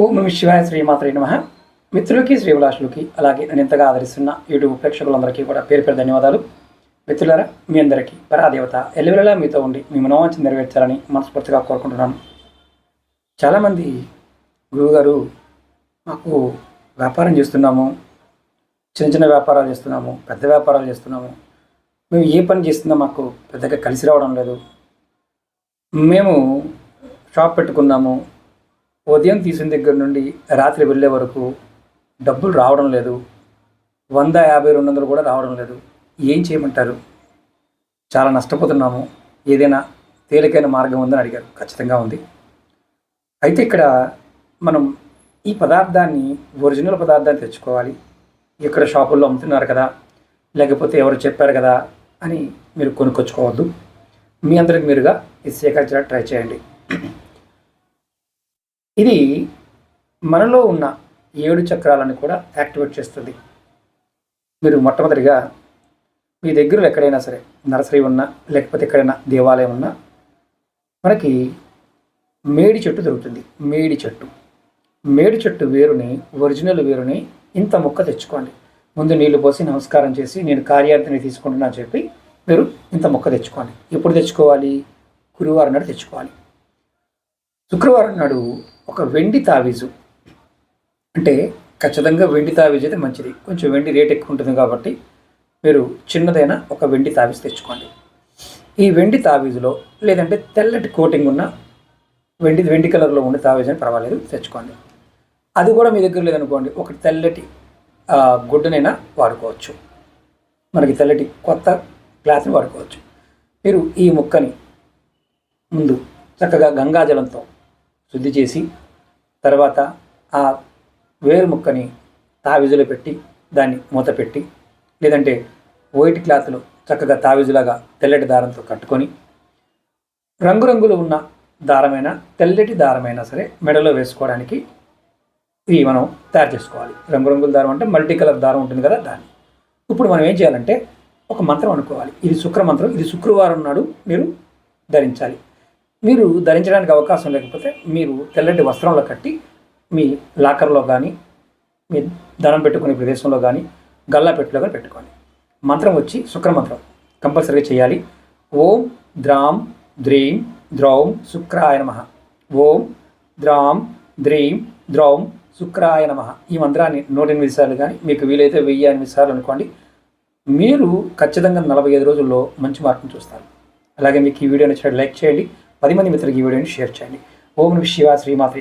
ఓం నమ శివాయ శ్రీమాత్రే నమ. మిత్రులకి శ్రీవిలాసులకి అలాగే నేను ఇంతగా ఆదరిస్తున్న యూట్యూబ్ ప్రేక్షకులందరికీ కూడా పేరు పేరు ధన్యవాదాలు. మిత్రులారా మీ అందరికీ పరాదేవత ఎల్లవెల్లా మీతో ఉండి మీ మనోవాంఛ నెరవేర్చాలని మనస్ఫూర్తిగా కోరుకుంటున్నాను. చాలామంది గురువుగారు మాకు వ్యాపారం చేస్తున్నాము చిన్న చిన్న వ్యాపారాలు చేస్తున్నాము పెద్ద వ్యాపారాలు చేస్తున్నాము. మేము ఏ పని చేస్తున్నా మాకు పెద్దగా కలిసి రావడం లేదు. మేము షాప్ పెట్టుకున్నాము ఉదయం తీసిన దగ్గర నుండి రాత్రి వెళ్ళే వరకు డబ్బులు రావడం లేదు. వంద యాభై రెండు వందలు కూడా రావడం లేదు. ఏం చేయమంటారు? చాలా నష్టపోతున్నాము. ఏదైనా తేలికైన మార్గం ఉందని అడిగారు. ఖచ్చితంగా ఉంది. అయితే ఇక్కడ మనం ఈ పదార్థాన్ని ఒరిజినల్ పదార్థాన్ని తెచ్చుకోవాలి. ఇక్కడ షాపుల్లో అమ్ముతున్నారు కదా? లేకపోతే ఎవరు చెప్పారు కదా? అని మీరు కొనుక్కొచ్చుకోవద్దు. మీ అందరికి మీరుగా ఇది సేకరించడానికి ట్రై చేయండి. ఇది మనలో ఉన్న ఏడు చక్రాలను కూడా యాక్టివేట్ చేస్తుంది. మీరు మొట్టమొదటిగా మీ దగ్గర ఎక్కడైనా సరే నర్సరీ ఉన్నా లేకపోతే ఎక్కడైనా దేవాలయం ఉన్నా మనకి మేడి చెట్టు దొరుకుతుంది. మేడి చెట్టు. మేడి చెట్టు వేరుని ఒరిజినల్ వేరుని ఇంత మొక్క తెచ్చుకోండి. ముందు నీళ్ళు పోసి నమస్కారం చేసి నేను కార్యార్థిని తీసుకుంటున్నా అని చెప్పి మీరు ఇంత మొక్క తెచ్చుకోండి. ఎప్పుడు తెచ్చుకోవాలి? గురువారం నాడు తెచ్చుకోవాలి. శుక్రవారం నాడు ఒక వెండి తావీజు. అంటే ఖచ్చితంగా వెండి తావీజు అయితే మంచిది. కొంచెం వెండి రేట్ ఎక్కువ ఉంటుంది కాబట్టి మీరు చిన్నదైన ఒక వెండి తావీజు తెచ్చుకోండి. ఈ వెండి తావీజులో లేదంటే తెల్లటి కోటింగ్ ఉన్న వెండి వెండి కలర్లో ఉండే తావీజు అని పర్వాలేదు తెచ్చుకోండి. అది కూడా మీ దగ్గర లేదనుకోండి ఒకటి తెల్లటి గుడ్డనైనా వాడుకోవచ్చు. మనకి తెల్లటి కొత్త క్లాత్ని వాడుకోవచ్చు. మీరు ఈ ముక్కని ముందు చక్కగా గంగాజలంతో శుద్ధి చేసి తర్వాత ఆ వేరు ముక్కని తావిజులో పెట్టి దాన్ని మూత పెట్టి లేదంటే వైట్ క్లాత్లో చక్కగా తావిజులాగా తెల్లటి దారంతో కట్టుకొని రంగురంగులు ఉన్న దారమైన తెల్లటి దారమైనా సరే మెడలో వేసుకోవడానికి ఇవి మనం తయారు చేసుకోవాలి. రంగురంగుల దారం అంటే మల్టీ కలర్ దారం ఉంటుంది కదా దాన్ని. ఇప్పుడు మనం ఏం చేయాలంటే ఒక మంత్రం అనుకోవాలి. ఇది శుక్ర మంత్రం. ఇది శుక్రవారం నాడు మీరు ధరించాలి. మీరు ధరించడానికి అవకాశం లేకపోతే మీరు తెల్లటి వస్త్రంలో కట్టి మీ లాకర్లో కానీ మీ ధనం పెట్టుకునే ప్రదేశంలో కానీ గల్లా పెట్టులో కానీ పెట్టుకోండి. మంత్రం వచ్చి శుక్ర మంత్రం కంపల్సరీగా చేయాలి. ఓం ద్రాం ద్రీం ద్రౌం శుక్రాయ నమ. ఓం ద్రాం ద్రీం ద్రౌం శుక్రాయ నమ. ఈ మంత్రాన్ని నూట ఎనిమిది సార్లు కానీ మీకు వీలైతే వెయ్యి ఎనిమిది సార్లు అనుకోండి. మీరు ఖచ్చితంగా నలభై ఐదు రోజుల్లో మంచి మార్పును చూస్తారు. అలాగే మీకు ఈ వీడియో నచ్చినట్టు లైక్ చేయండి. పది మంది మిత్రులకు ఈ వీడియోని షేర్ చేయండి. ఓం శివ శ్రీమాత్రి